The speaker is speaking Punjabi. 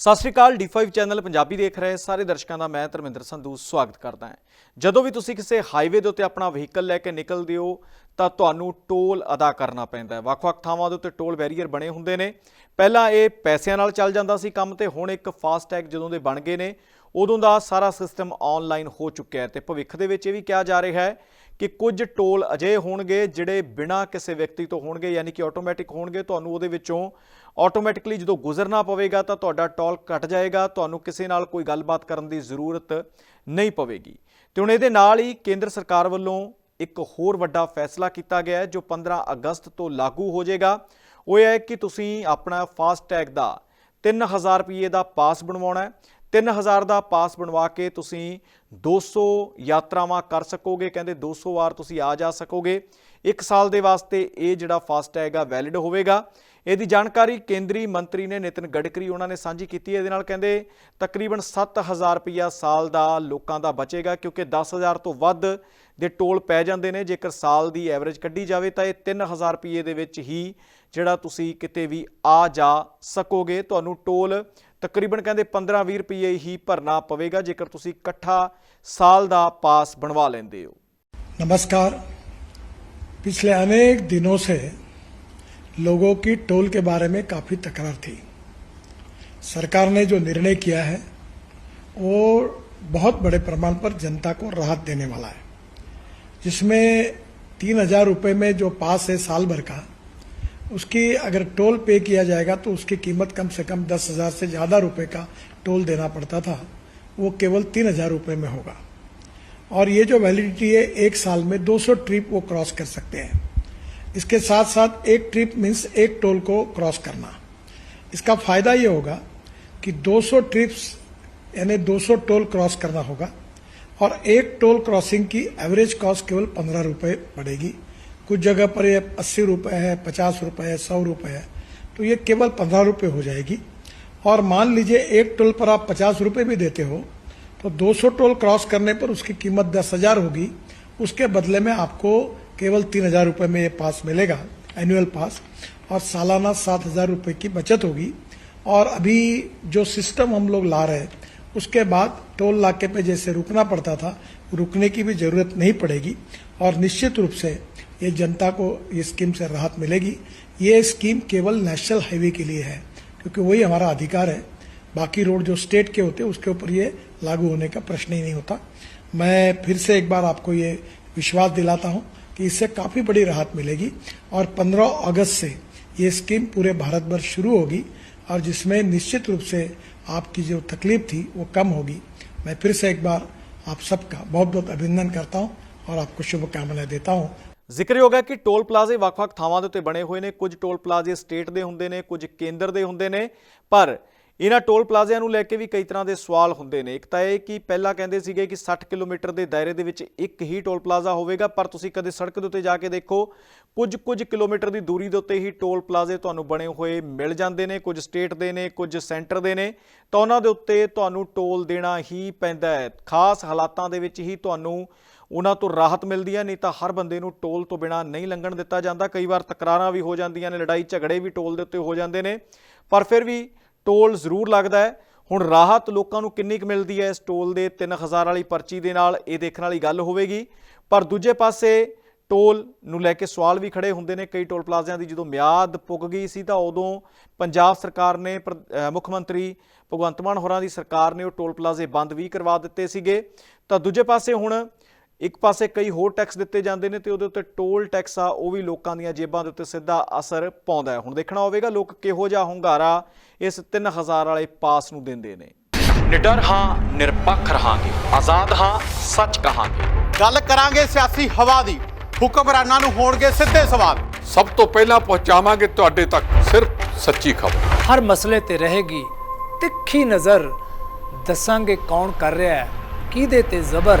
ਸਤਿ ਸ਼੍ਰੀ ਅਕਾਲ D5 ਚੈਨਲ ਪੰਜਾਬੀ ਦੇਖ ਰਹੇ ਸਾਰੇ ਦਰਸ਼ਕਾਂ ਦਾ ਮੈਂ ਧਰਮਿੰਦਰ ਸੰਧੂ ਸਵਾਗਤ ਕਰਦਾ ਹਾਂ। ਜਦੋਂ ਵੀ ਤੁਸੀਂ ਕਿਸੇ ਹਾਈਵੇ ਦੇ ਉੱਤੇ ਆਪਣਾ ਵਹੀਕਲ ਲੈ ਕੇ ਨਿਕਲਦੇ ਹੋ, ਤਾਂ ਤੁਹਾਨੂੰ ਟੋਲ ਅਦਾ ਕਰਨਾ ਪੈਂਦਾ ਹੈ। ਵੱਖ-ਵੱਖ ਥਾਵਾਂ ਦੇ ਉੱਤੇ ਟੋਲ ਬੈਰੀਅਰ ਬਣੇ ਹੁੰਦੇ ਨੇ। ਪਹਿਲਾਂ ਇਹ ਪੈਸਿਆਂ ਨਾਲ ਚੱਲ ਜਾਂਦਾ ਸੀ ਕੰਮ ਤੇ, ਹੁਣ ਇੱਕ ਫਾਸਟੈਗ ਜਦੋਂ ਦੇ ਬਣ ਗਏ ਨੇ, ਉਦੋਂ ਦਾ ਸਾਰਾ ਸਿਸਟਮ ਆਨਲਾਈਨ ਹੋ ਚੁੱਕਿਆ ਹੈ ਤੇ ਭਵਿੱਖ ਦੇ ਵਿੱਚ ਇਹ ਵੀ ਕਿਹਾ ਜਾ ਰਿਹਾ ਹੈ ਕਿ ਕੁਝ ਟੋਲ ਅਜੇ ਹੋਣਗੇ ਜਿਹੜੇ ਬਿਨਾਂ ਕਿਸੇ ਵਿਅਕਤੀ ਤੋਂ ਹੋਣਗੇ, ਯਾਨੀ ਕਿ ਆਟੋਮੈਟਿਕ ਹੋਣਗੇ, ਤੁਹਾਨੂੰ ਉਹਦੇ ਵਿੱਚੋਂ ਆਟੋਮੈਟਿਕਲੀ ਜਦੋਂ ਗੁਜ਼ਰਨਾ ਪਵੇਗਾ ਤਾਂ ਤੁਹਾਡਾ ਟੋਲ ਕੱਟ ਜਾਏਗਾ, ਤੁਹਾਨੂੰ ਕਿਸੇ ਨਾਲ ਕੋਈ ਗੱਲਬਾਤ ਕਰਨ ਦੀ ਜ਼ਰੂਰਤ ਨਹੀਂ ਪਵੇਗੀ। ਤੇ ਹੁਣ ਇਹਦੇ ਨਾਲ ਹੀ ਕੇਂਦਰ ਸਰਕਾਰ ਵੱਲੋਂ ਇੱਕ ਹੋਰ ਵੱਡਾ ਫੈਸਲਾ ਕੀਤਾ ਗਿਆ ਹੈ, ਜੋ 15 ਅਗਸਤ ਤੋਂ ਲਾਗੂ ਹੋ ਜਾਏਗਾ। ਉਹ ਇਹ ਹੈ ਕਿ ਤੁਸੀਂ ਆਪਣਾ ਫਾਸਟੈਗ ਦਾ 3000 ਰੁਪਏ ਦਾ ਪਾਸ ਬਣਵਾਉਣਾ ਹੈ। 3000 ਦਾ ਪਾਸ ਬਣਵਾ ਕੇ ਤੁਸੀਂ 200 ਯਾਤਰਾਵਾਂ ਕਰ ਸਕੋਗੇ, ਕਹਿੰਦੇ 200 ਵਾਰ ਤੁਸੀਂ ਆ ਜਾ ਸਕੋਗੇ। ਇੱਕ ਸਾਲ ਦੇ ਵਾਸਤੇ ਇਹ ਜਿਹੜਾ ਫਾਸਟੈਗ ਆ ਵੈਲਿਡ ਹੋਵੇਗਾ। ਇਹਦੀ ਜਾਣਕਾਰੀ ਕੇਂਦਰੀ ਮੰਤਰੀ ਨੇ ਨਿਤਿਨ ਗਡਕਰੀ ਉਹਨਾਂ ਨੇ ਸਾਂਝੀ ਕੀਤੀ ਇਹਦੇ ਨਾਲ ਕਹਿੰਦੇ ਤਕਰੀਬਨ 7000 ਰੁਪਇਆ ਸਾਲ ਦਾ ਲੋਕਾਂ ਦਾ ਬਚੇਗਾ, ਕਿਉਂਕਿ 10000 ਤੋਂ ਵੱਧ ਦੇ ਟੋਲ ਪੈ ਜਾਂਦੇ ਨੇ। ਜੇਕਰ ਸਾਲ ਦੀ ਐਵਰੇਜ ਕੱਢੀ ਜਾਵੇ ਤਾਂ ਇਹ 3000 ਰੁਪਏ ਦੇ ਵਿੱਚ ਹੀ ਜਿਹੜਾ ਤੁਸੀਂ ਕਿਤੇ ਵੀ ਆ ਜਾ ਸਕੋਗੇ। ਤੁਹਾਨੂੰ ਟੋਲ ਤਕਰੀਬਨ ਕਹਿੰਦੇ 15-20 ਰੁਪਏ ਹੀ ਭਰਨਾ ਪਵੇਗਾ ਜੇਕਰ ਤੁਸੀਂ ਇਕੱਠਾ ਸਾਲ ਦਾ ਪਾਸ ਬਣਵਾ ਲੈਂਦੇ ਹੋ नमस्कार पिछले अनेक दिनों से लोगों की टोल के बारे में काफी तकरार थी सरकार ने जो निर्णय किया है वो बहुत बड़े प्रमाण पर जनता को राहत देने वाला है जिसमें तीन हजार रुपये में जो पास है साल भर का उसकी अगर टोल पे किया जाएगा तो उसकी कीमत कम से कम दस हज़ार से ज़्यादा रुपए का टोल देना पड़ता था। वो केवल तीन हज़ार रुपये में होगा। और ये जो वैलिडिटी है, एक साल में 200 ट्रिप वो क्रॉस कर सकते हैं। इसके साथ साथ एक ट्रिप मीन्स एक टोल को क्रॉस करना। इसका फ़ायदा ये होगा कि 200 ट्रिप्स यानी 200 टोल क्रॉस करना होगा, और एक टोल क्रॉसिंग की एवरेज कॉस्ट केवल पंद्रह रुपए पड़ेगी। कुछ जगह पर ये अस्सी रुपए है, पचास रुपए है, सौ रुपए है तो ये केवल पंद्रह रुपए हो जाएगी। और मान लीजिए एक टोल पर आप पचास रुपए भी देते हो तो 200 टोल क्रॉस करने पर उसकी कीमत दस हज़ार होगी। उसके बदले में आपको केवल तीन हज़ार रुपये में ये पास मिलेगा एनुअल पास, और सालाना सात हज़ार रुपये की बचत होगी। और अभी जो सिस्टम हम लोग ला रहे हैं, उसके बाद टोल नाके पे जैसे रुकना पड़ता था, रुकने की भी ज़रूरत नहीं पड़ेगी। और निश्चित रूप से ये जनता को ये स्कीम से राहत मिलेगी। ये स्कीम केवल नेशनल हाईवे के लिए है, क्योंकि वही हमारा अधिकार है। बाकी रोड जो स्टेट के होते हैं, उसके ऊपर ये लागू होने का प्रश्न ही नहीं होता। मैं फिर से एक बार आपको ये विश्वास दिलाता हूँ कि इससे काफ़ी बड़ी राहत मिलेगी, और 15 अगस्त से ये स्कीम पूरे भारत भर शुरू होगी, और जिसमें निश्चित रूप से आपकी जो तकलीफ़ थी, वो कम होगी। मैं फिर से एक बार आप सबका बहुत बहुत अभिनंदन करता हूँ, और आपको शुभकामनाएँ देता हूँ। ਜ਼ਿਕਰਯੋਗ ਹੈ ਕਿ ਟੋਲ ਪਲਾਜ਼ੇ ਵੱਖ-ਵੱਖ ਥਾਵਾਂ ਦੇ ਉੱਤੇ ਬਣੇ ਹੋਏ ਨੇ। ਕੁਝ ਟੋਲ ਪਲਾਜ਼ੇ ਸਟੇਟ ਦੇ ਹੁੰਦੇ ਨੇ, ਕੁਝ ਕੇਂਦਰ ਦੇ ਹੁੰਦੇ ਨੇ। ਪਰ ਇਹਨਾਂ ਟੋਲ ਪਲਾਜ਼ਿਆਂ ਨੂੰ ਲੈ ਕੇ ਵੀ ਕਈ ਤਰ੍ਹਾਂ ਦੇ ਸਵਾਲ ਹੁੰਦੇ ਨੇ। ਇੱਕ ਤਾਂ ਇਹ ਕਿ ਪਹਿਲਾਂ ਕਹਿੰਦੇ ਸੀਗੇ ਕਿ 60 ਕਿਲੋਮੀਟਰ ਦੇ ਦਾਇਰੇ ਦੇ ਵਿੱਚ ਇੱਕ ਹੀ ਟੋਲ ਪਲਾਜ਼ਾ ਹੋਵੇਗਾ, ਪਰ ਤੁਸੀਂ ਕਦੇ ਸੜਕ ਦੇ ਉੱਤੇ ਜਾ ਕੇ ਦੇਖੋ ਕੁਝ ਕੁਝ ਕਿਲੋਮੀਟਰ ਦੀ ਦੂਰੀ ਦੇ ਉੱਤੇ ਹੀ ਟੋਲ ਪਲਾਜ਼ੇ ਤੁਹਾਨੂੰ ਬਣੇ ਹੋਏ ਮਿਲ ਜਾਂਦੇ ਨੇ। ਕੁਝ ਸਟੇਟ ਦੇ ਨੇ, ਕੁਝ ਸੈਂਟਰ ਦੇ ਨੇ। ਤਾਂ ਉਹਨਾਂ ਦੇ ਉੱਤੇ ਤੁਹਾਨੂੰ ਟੋਲ ਦੇਣਾ ਹੀ ਪੈਂਦਾ ਹੈ। ਖਾਸ ਹਾਲਾਤਾਂ ਦੇ ਵਿੱਚ ਹੀ ਤੁਹਾਨੂੰ ਉਹਨਾਂ ਤੋਂ ਰਾਹਤ ਮਿਲਦੀ ਹੈ, ਨਹੀਂ ਤਾਂ ਹਰ ਬੰਦੇ ਨੂੰ ਟੋਲ ਤੋਂ ਬਿਨਾ ਨਹੀਂ ਲੰਘਣ ਦਿੱਤਾ ਜਾਂਦਾ। ਕਈ ਵਾਰ ਤਕਰਾਰਾਂ ਵੀ ਹੋ ਜਾਂਦੀਆਂ ਨੇ, ਲੜਾਈ ਝਗੜੇ ਵੀ ਟੋਲ ਦੇ ਉੱਤੇ ਹੋ ਜਾਂਦੇ ਨੇ। ਪਰ ਫਿਰ ਵੀ ਟੋਲ ਜ਼ਰੂਰ ਲੱਗਦਾ ਹੈ। ਹੁਣ ਰਾਹਤ ਲੋਕਾਂ ਨੂੰ ਕਿੰਨੀ ਕੁ ਮਿਲਦੀ ਹੈ ਇਸ ਟੋਲ ਦੇ 3000 ਵਾਲੀ ਪਰਚੀ ਦੇ ਨਾਲ, ਇਹ ਦੇਖਣ ਵਾਲੀ ਗੱਲ ਹੋਵੇਗੀ। ਪਰ ਦੂਜੇ ਪਾਸੇ ਟੋਲ ਨੂੰ ਲੈ ਕੇ ਸਵਾਲ ਵੀ ਖੜੇ ਹੁੰਦੇ ਨੇ। ਕਈ ਟੋਲ ਪਲਾਜ਼ਿਆਂ ਦੀ ਜਦੋਂ ਮਿਆਦ ਪੁੱਗ ਗਈ ਸੀ, ਤਾਂ ਉਦੋਂ ਪੰਜਾਬ ਸਰਕਾਰ ਨੇ ਪ੍ਰ- ਮੁੱਖ ਮੰਤਰੀ ਭਗਵੰਤ ਮਾਨ ਹੋਰਾਂ ਦੀ ਸਰਕਾਰ ਨੇ ਉਹ ਟੋਲ ਪਲਾਜ਼ੇ ਬੰਦ ਵੀ ਕਰਵਾ ਦਿੱਤੇ ਸੀਗੇ। ਤਾਂ ਦੂਜੇ ਪਾਸੇ ਹੁਣ ਇੱਕ ਪਾਸੇ ਕਈ ਹੋਰ ਟੈਕਸ ਦਿੱਤੇ ਜਾਂਦੇ ਨੇ ਤੇ ਉਹਦੇ ਉੱਤੇ ਟੋਲ ਟੈਕਸ ਆ ਉਹ ਵੀ ਲੋਕਾਂ ਦੀਆਂ ਜੇਬਾਂ ਦੇ ਉੱਤੇ ਸਿੱਧਾ ਅਸਰ ਪਾਉਂਦਾ ਹੈ। ਹੁਣ ਦੇਖਣਾ ਹੋਵੇਗਾ ਲੋਕ ਕਿਹੋ ਜਿਹਾ ਹੁੰਗਾਰਾ ਇਸ 3000 ਵਾਲੇ ਪਾਸ ਨੂੰ ਦਿੰਦੇ ਨੇ। ਨਿਡਰ ਹਾਂ ਨਿਰਪੱਖ ਰਹਾਂਗੇ। ਆਜ਼ਾਦ ਹਾਂ ਸੱਚ ਕਹਾਂਗੇ। ਗੱਲ ਕਰਾਂਗੇ ਸਿਆਸੀ ਹਵਾ ਦੀ। ਹੁਕਮਰਾਨਾਂ ਨੂੰ ਹੋਣਗੇ ਸਿੱਧੇ ਸਵਾਲ। ਸਭ ਤੋਂ ਪਹਿਲਾਂ ਪਹੁੰਚਾਵਾਂਗੇ ਤੁਹਾਡੇ ਤੱਕ ਸਿਰਫ ਸੱਚੀ ਖਬਰ। ਹਰ ਮਸਲੇ ਤੇ ਰਹੇਗੀ ਤਿੱਖੀ ਨਜ਼ਰ। ਦੱਸਾਂਗੇ ਕੌਣ ਕਰ ਰਿਹਾ ਹੈ ਕਿਹਦੇ ਤੇ ਜ਼ਬਰ।